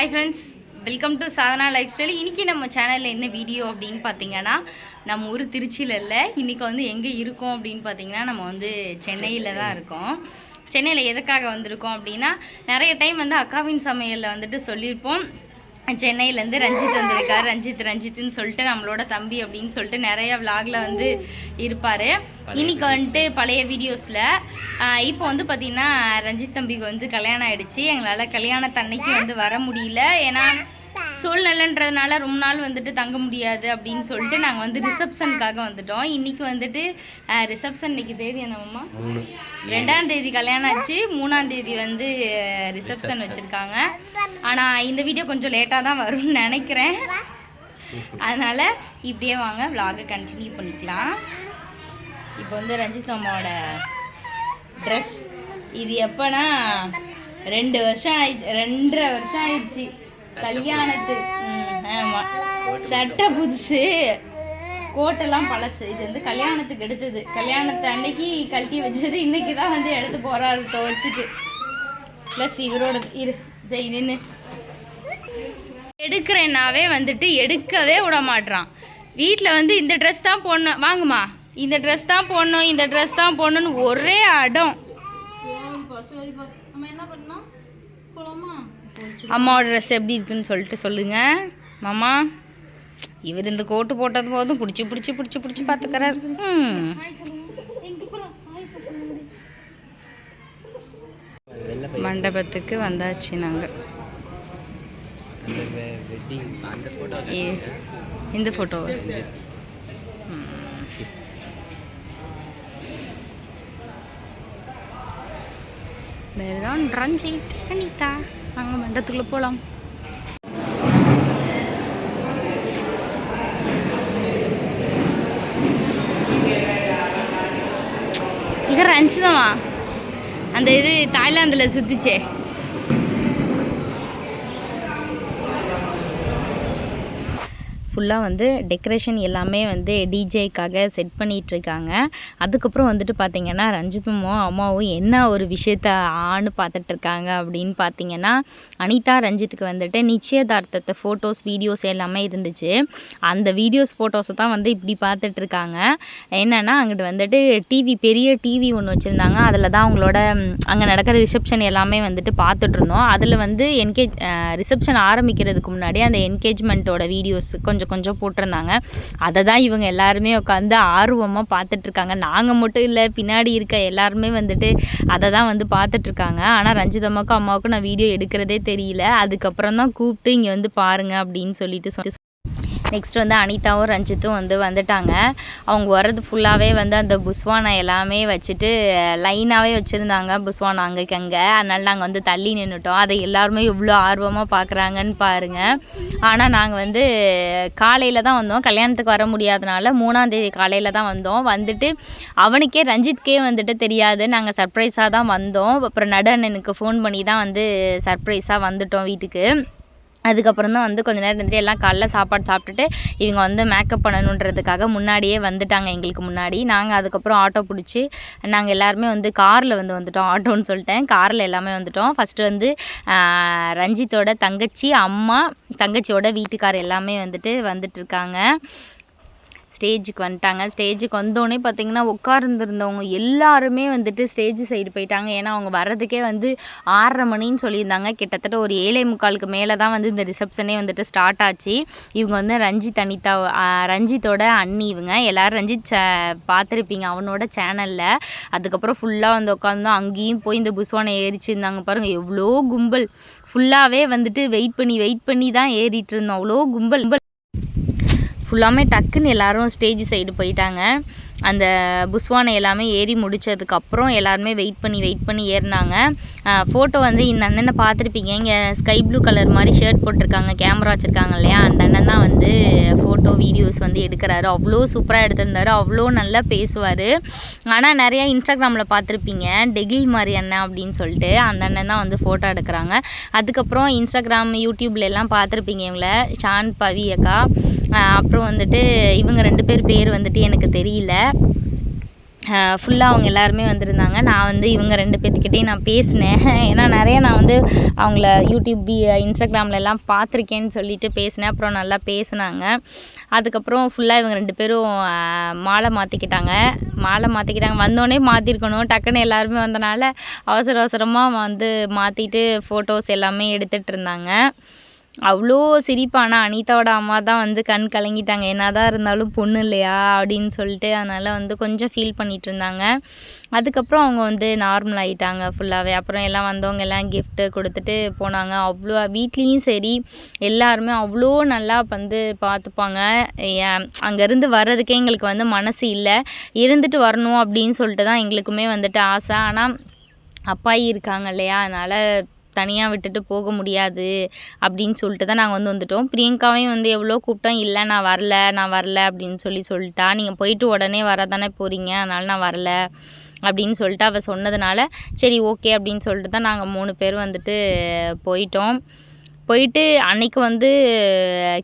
Hi friends welcome to Sadhana life style இன்றைக்கி நம்ம சேனலில் என்ன வீடியோ அப்படின்னு பார்த்தீங்கன்னா நம்ம ஊர் திருச்சியில் இல்லை இன்றைக்கி வந்து எங்கே இருக்கோம் அப்படின்னு பார்த்தீங்கன்னா நம்ம வந்து சென்னையில் தான் இருக்கோம். சென்னையில் எதுக்காக வந்திருக்கோம் அப்படின்னா நிறைய டைம் வந்து அக்காவின் சமையலில் வந்துட்டு சொல்லியிருப்போம். சென்னையிலேருந்து ரஞ்சித் வந்திருக்கார். ரஞ்சித் ரஞ்சித்னு சொல்லிட்டு நம்மளோட தம்பி அப்படின்னு சொல்லிட்டு நிறைய விலாகில் வந்து இருப்பார். இன்னைக்கு வந்துட்டு பழைய வீடியோஸில் இப்போ வந்து பார்த்திங்கன்னா ரஞ்சித் தம்பிக்கு வந்து கல்யாணம் ஆயிடுச்சு. எங்களால் கல்யாணத்தன்னைக்கு வந்து வர முடியல. ஏன்னா சூழ்நிலைன்றதுனால ரொம்ப நாள் வந்துட்டு தங்க முடியாது அப்படின்னு சொல்லிட்டு நாங்கள் வந்து ரிசப்ஷனுக்காக வந்துட்டோம். இன்னைக்கு வந்துட்டு ரிசப்ஷன் இன்னைக்கு தேதி என்னம்மா ரெண்டாம் தேதி கல்யாணம் ஆச்சு. மூணாம் தேதி வந்து ரிசப்ஷன் வச்சுருக்காங்க. ஆனால் இந்த வீடியோ கொஞ்சம் லேட்டாக தான் வரும்னு நினைக்கிறேன். அதனால் இப்படியே வாங்க vlog-அ கண்டினியூ பண்ணிக்கலாம். இப்போ வந்து ரஞ்சித் அம்மாவோட ட்ரெஸ் இது எப்போனா ரெண்டு வருஷம் ஆயிடுச்சு ரெண்டரை வருஷம் ஆயிடுச்சு. கல்யாணத்து ம், ஆமா. சட்டை புதுசு கோட்டெல்லாம் பழசு. இது வந்து கல்யாணத்துக்கு எடுத்தது. கல்யாணத்து அன்னைக்கு கழட்டி வச்சது. இன்னைக்கு தான் வந்து எடுத்து போறாரு துவச்சிட்டு. ப்ளஸ் இவரோட இரு ஜெய் நின்று எடுக்கிறேன்னாவே வந்துட்டு எடுக்கவே விட மாட்றான். வீட்டில் வந்து இந்த ட்ரெஸ் தான் போடணும். வாங்குமா இந்த ட்ரெஸ் தான் போடணும் இந்த ட்ரெஸ் தான் போடணும்னு ஒரே அடம். அம்மாவோட ட்ரெஸ் எப்படி இருக்குன்னு சொல்லிட்டு சொல்லுங்கள் மாமா இவர் இந்த கோட்டு போட்டது போதும். பிடிச்சி பிடிச்சி பிடிச்சி பிடிச்சி பார்த்துக்கிறார் மண்டபத்துக்கு வந்தாச்சு நாங்கள் இந்த ஃபோட்டோ வேறுதான் ரஞ்சித் அனிதா நாங்கள் மண்டத்துக்குள்ளே போகலாம் இது ரஞ்சிதமா அந்த இது தாய்லாந்தில் சுத்திச்சே. ஃபுல்லாக வந்து டெக்கரேஷன் எல்லாமே வந்து டிஜேக்காக செட் பண்ணிகிட்ருக்காங்க இருக்காங்க அதுக்கப்புறம் வந்துட்டு பார்த்தீங்கன்னா ரஞ்சித்தும் அம்மாவும் என்ன ஒரு விஷயத்த ஆன்னு பார்த்துட்ருக்காங்க அப்படின்னு பார்த்தீங்கன்னா அனிதா ரஞ்சித்துக்கு வந்துட்டு நிச்சயதார்த்தத்தை ஃபோட்டோஸ் வீடியோஸ் எல்லாமே இருந்துச்சு. அந்த வீடியோஸ் ஃபோட்டோஸை தான் வந்து இப்படி பார்த்துட்ருக்காங்க என்னென்னா அங்கிட்டு வந்துட்டு டிவி பெரிய டிவி ஒன்று வச்சுருந்தாங்க. அதில் தான் அவங்களோட அங்கே நடக்கிற ரிசப்ஷன் எல்லாமே வந்துட்டு பார்த்துட்ருந்தோம் அதில் வந்து என்கேஜ் ரிசப்ஷன் ஆரம்பிக்கிறதுக்கு முன்னாடி அந்த என்கேஜ்மெண்ட்டோட வீடியோஸ் கொஞ்சம் கொஞ்சம் போட்டிருந்தாங்க. அதை தான் இவங்க எல்லாருமே உட்காந்து ஆர்வமாக பார்த்துட்ருக்காங்க நாங்கள் மட்டும் இல்லை பின்னாடி இருக்க எல்லாருமே வந்துட்டு அதை தான் வந்து பார்த்துட்ருக்காங்க ஆனால் ரஞ்சிதம்மாக்கும் அம்மாவுக்கும் நான் வீடியோ எடுக்கிறதே தெரியல. அதுக்கப்புறம் தான் கூப்பிட்டு இங்கே வந்து பாருங்க அப்படின்னு சொல்லிட்டு நெக்ஸ்ட் வந்து அனிதாவும் ரஞ்சித்தும் வந்து வந்துட்டாங்க. அவங்க வர்றது ஃபுல்லாகவே வந்து அந்த புஸ்வானை எல்லாமே வச்சுட்டு லைனாகவே வச்சுருந்தாங்க புஸ்வான் அங்கேக்கு அங்கே அதனால் நாங்கள் வந்து தள்ளி நின்றுட்டோம் அதை எல்லாருமே எவ்வளோ ஆர்வமாக பார்க்குறாங்கன்னு பாருங்கள் ஆனால் நாங்கள் வந்து காலையில் தான் வந்தோம். கல்யாணத்துக்கு வர முடியாதனால மூணாந்தேதி காலையில் தான் வந்தோம். வந்துட்டு அவனுக்கே ரஞ்சித்கே வந்துட்டு தெரியாது. நாங்கள் சர்ப்ரைஸாக தான் வந்தோம். அப்புறம் நடன் எனக்கு ஃபோன் பண்ணி தான் வந்து சர்ப்ரைஸாக வந்துட்டோம் வீட்டுக்கு. அதுக்கப்புறம் தான் வந்து கொஞ்ச நேரம் இருந்துட்டு எல்லாம் காலைல சாப்பாடு சாப்பிட்டுட்டு இவங்க வந்து மேக்கப் பண்ணணுன்றதுக்காக முன்னாடியே வந்துட்டாங்க எங்களுக்கு முன்னாடி. நாங்கள் அதுக்கப்புறம் ஆட்டோ பிடிச்சி நாங்கள் எல்லாருமே வந்து காரில் வந்து வந்துட்டோம் ஆட்டோன்னு சொல்லிட்டேன். காரில் எல்லாமே வந்துட்டோம். ஃபஸ்ட்டு வந்து ரஞ்சித்தோட தங்கச்சி அம்மா தங்கச்சியோட வீட்டுக்கார் எல்லாமே வந்துட்டு வந்துட்டுருக்காங்க ஸ்டேஜுக்கு வந்துட்டாங்க. ஸ்டேஜுக்கு வந்தோடனே பார்த்தீங்கன்னா உட்கார்ந்துருந்தவங்க எல்லாருமே வந்துட்டு ஸ்டேஜ் சைடு போயிட்டாங்க. ஏன்னா அவங்க வர்றதுக்கே வந்து ஆறரை மணின்னு சொல்லியிருந்தாங்க. கிட்டத்தட்ட ஒரு ஏழை முக்காலுக்கு மேலே தான் வந்து இந்த ரிசப்ஷனே வந்துட்டு ஸ்டார்ட் ஆச்சு. இவங்க வந்து ரஞ்சித் அனிதா ரஞ்சித்தோட அண்ணி இவங்க. எல்லாரும் ரஞ்சித் ச பார்த்துருப்பீங்க அவனோட சேனலில். அதுக்கப்புறம் ஃபுல்லாக வந்து உட்காந்தோம் அங்கேயும் போய் இந்த புஸ்வானை ஏறிச்சிருந்தாங்க பாருங்கள் எவ்வளோ கும்பல். ஃபுல்லாகவே வந்துட்டு வெயிட் பண்ணி வெயிட் பண்ணி தான் ஏறிட்டு இருந்தோம். அவ்வளோ கும்பல் கும்பல். ஃபுல்லாமே டக்குன்னு எல்லாரும் ஸ்டேஜ் சைடு போயிட்டாங்க. அந்த புஸ்வானை எல்லாமே ஏறி முடிச்சதுக்கப்புறம் எல்லாருமே வெயிட் பண்ணி வெயிட் பண்ணி ஏறினாங்க. ஃபோட்டோ வந்து இந்த அண்ணனை பார்த்துருப்பீங்க. இங்கே ஸ்கை ப்ளூ கலர் மாதிரி ஷர்ட் போட்டிருக்காங்க கேமரா வச்சுருக்காங்க இல்லையா? அந்த அண்ணன் தான் வந்து ஃபோட்டோ வீடியோஸ் வந்து எடுக்கிறாரு. அவ்வளோ சூப்பராக எடுத்திருந்தாரு. அவ்வளோ நல்லா பேசுவார். ஆனால் நிறையா இன்ஸ்டாகிராமில் பார்த்துருப்பீங்க டெகில் மாதிரி அண்ணன் அப்படின்னு சொல்லிட்டு அந்த அண்ணன் தான் வந்து ஃபோட்டோ எடுக்கிறாங்க. அதுக்கப்புறம் இன்ஸ்டாகிராம் யூடியூப்ல எல்லாம் பார்த்துருப்பீங்க இவங்கள ஷான் பவி அக்கா அப்புறம் வந்துட்டு இவங்க ரெண்டு பேர் பேர் வந்துட்டு எனக்கு தெரியல. ஃபுல்லாக அவங்க எல்லாருமே வந்திருந்தாங்க. நான் வந்து இவங்க ரெண்டு பேர்த்துக்கிட்டேயும் நான் பேசினேன். ஏன்னா நிறைய நான் வந்து அவங்கள யூடியூப் பி இன்ஸ்டாகிராமில் பார்த்துருக்கேன்னு சொல்லிட்டு பேசினேன். அப்புறம் நல்லா பேசினாங்க. அதுக்கப்புறம் ஃபுல்லாக இவங்க ரெண்டு பேரும் மாலை மாற்றிக்கிட்டாங்க மாலை மாற்றிக்கிட்டாங்க வந்தோடனே மாற்றிருக்கணும் டக்குன்னு எல்லாருமே வந்தனால அவசர அவசரமாக வந்து மாற்றிட்டு ஃபோட்டோஸ் எல்லாமே எடுத்துகிட்டு இருந்தாங்க. அவ்வளோ சிரிப்பு ஆனால் அனிதாவோட அம்மா தான் வந்து கண் கலங்கிட்டாங்க. என்னதான் இருந்தாலும் பொண்ணு இல்லையா அப்படின்னு சொல்லிட்டு அதனால் வந்து கொஞ்சம் ஃபீல் பண்ணிகிட்டு இருந்தாங்க அதுக்கப்புறம் அவங்க வந்து நார்மல் ஆகிட்டாங்க ஃபுல்லாகவே அப்புறம் எல்லாம் வந்தவங்க எல்லாம் கிஃப்ட்டு கொடுத்துட்டு போனாங்க. அவ்வளோ வீட்லேயும் சரி எல்லாருமே அவ்வளோ நல்லா வந்து பார்த்துப்பாங்க ஏன் அங்கேருந்து வர்றதுக்கே எங்களுக்கு வந்து மனசு இல்லை. இருந்துட்டு வரணும் அப்படின்னு சொல்லிட்டு தான் எங்களுக்குமே வந்துட்டு ஆசை. ஆனால் அப்பாயி இருக்காங்க இல்லையா? அதனால் தனியாக விட்டுட்டு போக முடியாது அப்படின்னு சொல்லிட்டு தான் நாங்கள் வந்து வந்துட்டோம். பிரியங்காவையும் வந்து எவ்வளோ கூப்பிட்டோம் இல்லை நான் வரல நான் வரல அப்படின்னு சொல்லி சொல்லிட்டா. நீங்கள் போயிட்டு உடனே வர தானே போகிறீங்க அதனால் நான் வரல அப்படின்னு சொல்லிட்டு அவள் சொன்னதுனால சரி ஓகே அப்படின்னு சொல்லிட்டு தான் நாங்கள் மூணு பேர் வந்துட்டு போயிட்டோம். போயிட்டு அன்னைக்கு வந்து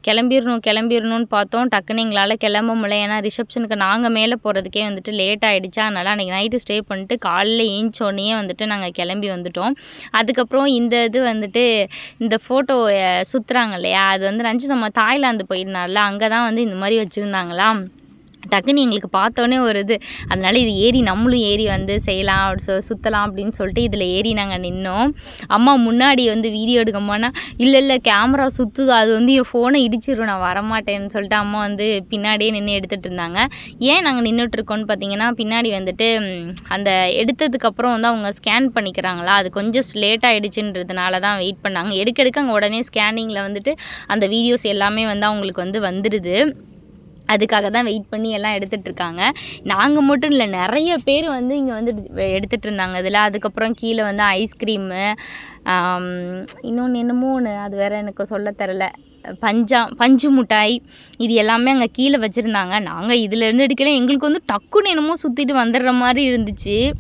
கிளம்பிடணும் கிளம்பிடணும்னு பார்த்தோம். டக்குன்னு எங்களால் கிளம்ப முடியல. ஏன்னா ரிசப்ஷனுக்கு நாங்கள் மேலே போகிறதுக்கே வந்துட்டு லேட் ஆகிடுச்சா அதனால் அன்றைக்கி நைட்டு ஸ்டே பண்ணிட்டு காலையில் ஏஞ்சோடனே வந்துட்டு நாங்கள் கிளம்பி வந்துட்டோம். அதுக்கப்புறம் இந்த இது வந்துட்டு இந்த ஃபோட்டோ சுற்றுறாங்க இல்லையா? அது வந்து ரஞ்சிதம்மா தாய்லாந்து போயிருந்தால அங்கே தான் வந்து இந்த மாதிரி வச்சுருந்தாங்களா? டக்குன்னு எங்களுக்கு பார்த்தோன்னே ஒரு இது. அதனால இது ஏறி நம்மளும் ஏறி வந்து செய்யலாம் அப்படி சொ சுற்றலாம் அப்படின்னு சொல்லிட்டு இதில் ஏறி நாங்கள் நின்னோம். அம்மா முன்னாடி வந்து வீடியோ எடுக்கமானா இல்லை இல்லை கேமரா சுற்றுது அது வந்து என் ஃபோனை இடிச்சிடும் நான் வரமாட்டேன்னு சொல்லிட்டு அம்மா வந்து பின்னாடியே நின்று எடுத்துகிட்டு இருந்தாங்க. ஏன் நாங்கள் நின்றுட்டு இருக்கோம்னு பார்த்தீங்கன்னா பின்னாடி வந்துட்டு அந்த எடுத்ததுக்கப்புறம் வந்து அவங்க ஸ்கேன் பண்ணிக்கிறாங்களா அது கொஞ்சம் லேட் ஆகிடுச்சுன்றதுனால தான் வெயிட் பண்ணாங்க. எடுக்க எடுக்க அங்கே உடனே ஸ்கேனிங்கில் வந்துட்டு அந்த வீடியோஸ் எல்லாமே வந்து அவங்களுக்கு வந்து வந்துடுது அதுக்காக தான் வெயிட் பண்ணி எல்லாம் எடுத்துகிட்டு இருக்காங்க. நாங்கள் மட்டும் இல்லை நிறைய பேர் வந்து இங்கே வந்து எடுத்துகிட்டு இருந்தாங்க. இதில் அதுக்கப்புறம் கீழே வந்து ஐஸ்கிரீமு இன்னொன்று என்னமோ ஒன்று அது வேற எனக்கு சொல்ல தெரில. பஞ்சா பஞ்சு மிட்டாய் இது எல்லாமே அங்கே கீழே வச்சுருந்தாங்க. நாங்கள் இதிலேருந்து எடுக்கல. எங்களுக்கு வந்து டக்குன்னு என்னமோ சுற்றிட்டு வந்துடுற மாதிரி இருந்துச்சு.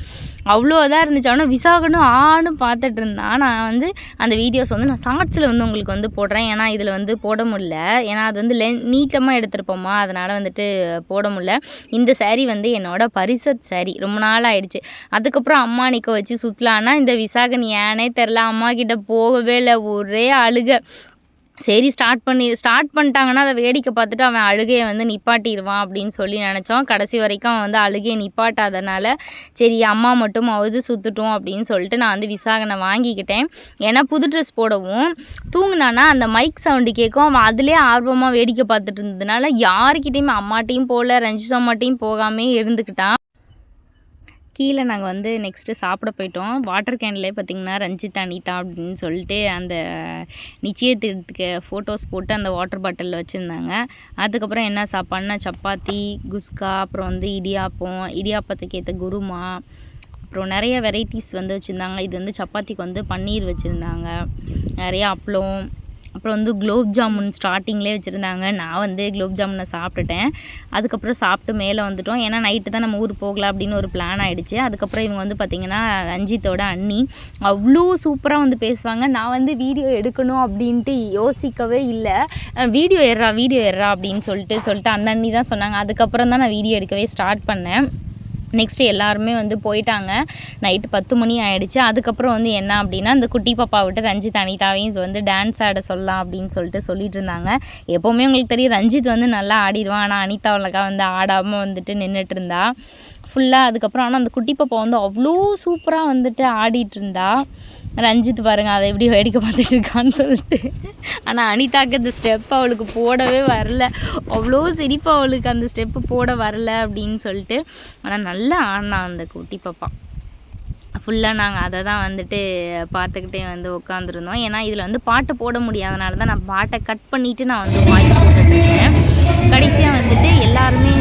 அவ்வளோ இதாக இருந்துச்சு. ஆனால் விசாகனும் ஆன்னு பார்த்துட்டு இருந்தான் நான் வந்து அந்த வீடியோஸ் வந்து நான் ஷார்ட்ஸில் வந்து உங்களுக்கு வந்து போடுறேன். ஏன்னா இதில் வந்து போட முடில ஏன்னா அது வந்து லென் நீட்டமாக எடுத்திருப்போமா? அதனால் வந்துட்டு போட முடில இந்த சேரீ வந்து என்னோடய பரிசத் saree. ரொம்ப நாள் ஆயிடுச்சு. அதுக்கப்புறம் அம்மா நிற்க வச்சு சுற்றலான்னா இந்த விசாகன் ஏனே தெரில அம்மா கிட்ட போகவே இல்லை. ஒரே அழுக. சரி ஸ்டார்ட் பண்ணி ஸ்டார்ட் பண்ணிட்டாங்கன்னா அதை வேடிக்கை பார்த்துட்டு அவன் அழுகையை வந்து நிப்பாட்டிடுவான் அப்படின்னு சொல்லி நினச்சோம். கடைசி வரைக்கும் அவன் வந்து அழுகையை நிப்பாட்டாதனால சரி அம்மா மட்டும் அவது சுற்றட்டும் அப்படின்னு சொல்லிட்டு நான் வந்து விசாகனை வாங்கிக்கிட்டேன். ஏன்னா புது ட்ரெஸ் போடவும் தூங்கினானா அந்த மைக் சவுண்டு கேட்கும். அவன் அதிலே ஆர்வமாக வேடிக்கை பார்த்துட்டு இருந்ததுனால யாருக்கிட்டேயுமே அம்மாட்டையும் போகல ரஞ்சித் அம்மாட்டையும் போகாமே இருந்துக்கிட்டான். கீழே நாங்கள் வந்து நெக்ஸ்ட்டு சாப்பிட போயிட்டோம். வாட்டர் கேன்லேயே பார்த்திங்கன்னா ரஞ்சித் அனிதா அப்படின்னு சொல்லிட்டு அந்த நிச்சயத்துக்கு ஃபோட்டோஸ் போட்டு அந்த வாட்டர் பாட்டிலில் வச்சுருந்தாங்க. அதுக்கப்புறம் என்ன சாப்பாடுனா சப்பாத்தி குஸ்கா அப்புறம் வந்து இடியாப்பம் இடியாப்பத்துக்கு ஏற்ற குருமா அப்புறம் நிறைய வெரைட்டிஸ் வந்து வச்சுருந்தாங்க. இது வந்து சப்பாத்திக்கு வந்து பன்னீர் வச்சுருந்தாங்க. நிறைய அப்பளம் அப்புறம் வந்து குலோப் ஜாமுன் ஸ்டார்டிங்லேயே வச்சுருந்தாங்க. நான் வந்து குலோப் ஜாமுனை சாப்பிட்டுட்டேன். அதுக்கப்புறம் சாப்பிட்டு மேலே வந்துட்டோம். ஏன்னா நைட்டு தான் நம்ம ஊர் போகலாம் அப்படின்னு ஒரு பிளான் ஆகிடுச்சு அதுக்கப்புறம் இவங்க வந்து பார்த்திங்கன்னா ரஞ்சித்தோட அண்ணி அவ்வளோ சூப்பராக வந்து பேசுவாங்க. நான் வந்து வீடியோ எடுக்கணும் அப்படின்ட்டு யோசிக்கவே இல்லை. வீடியோ ஏறா வீடியோ ஏறா அப்படின்னு சொல்லிட்டு சொல்லிட்டு அந்த அண்ணி தான் சொன்னாங்க. அதுக்கப்புறம் தான் நான் வீடியோ எடுக்கவே ஸ்டார்ட் பண்ணேன். நெக்ஸ்ட்டு எல்லாருமே வந்து போயிட்டாங்க. நைட்டு பத்து மணி ஆகிடுச்சு அதுக்கப்புறம் வந்து என்ன அப்படின்னா அந்த குட்டி பாப்பா விட்டு ரஞ்சித் அனிதாவையும் வந்து டான்ஸ் ஆட சொல்லலாம் அப்படின்னு சொல்லிட்டு சொல்லிட்டு இருந்தாங்க. எப்போவுமே உங்களுக்கு தெரியும் ரஞ்சித் வந்து நல்லா ஆடிடுவான். ஆனால் அனிதாவுலக்கா வந்து ஆடாமல் வந்துட்டு நின்றுட்டு இருந்தா. ஃபுல்லாக அதுக்கப்புறம் ஆனால் அந்த குட்டி பாப்பா வந்து அவ்வளோ சூப்பராக வந்துட்டு ஆடிட்டு இருந்தா. ரஞ்சித் பாருங்க அதை எப்படி வேடிக்கை பார்த்துட்டு இருக்கான்னு சொல்லிட்டு. ஆனால் அனிதாக்கு அந்த ஸ்டெப் அவளுக்கு போடவே வரல. அவ்வளோ சிரிப்பு அவளுக்கு அந்த ஸ்டெப்பு போட வரல அப்படின்னு சொல்லிட்டு. ஆனால் நல்லா ஆடினா அந்த குட்டி பாப்பா. ஃபுல்லாக நாங்கள் அதை தான் வந்துட்டு பார்த்துக்கிட்டே வந்து உட்காந்துருந்தோம் ஏன்னா இதில் வந்து பாட்டு போட முடியாதனால தான் நான் பாட்டை கட் பண்ணிவிட்டு நான் வந்து வாய்ஸ் போட்டுட்ருக்கேன் கடைசியாக வந்துட்டு எல்லாருமே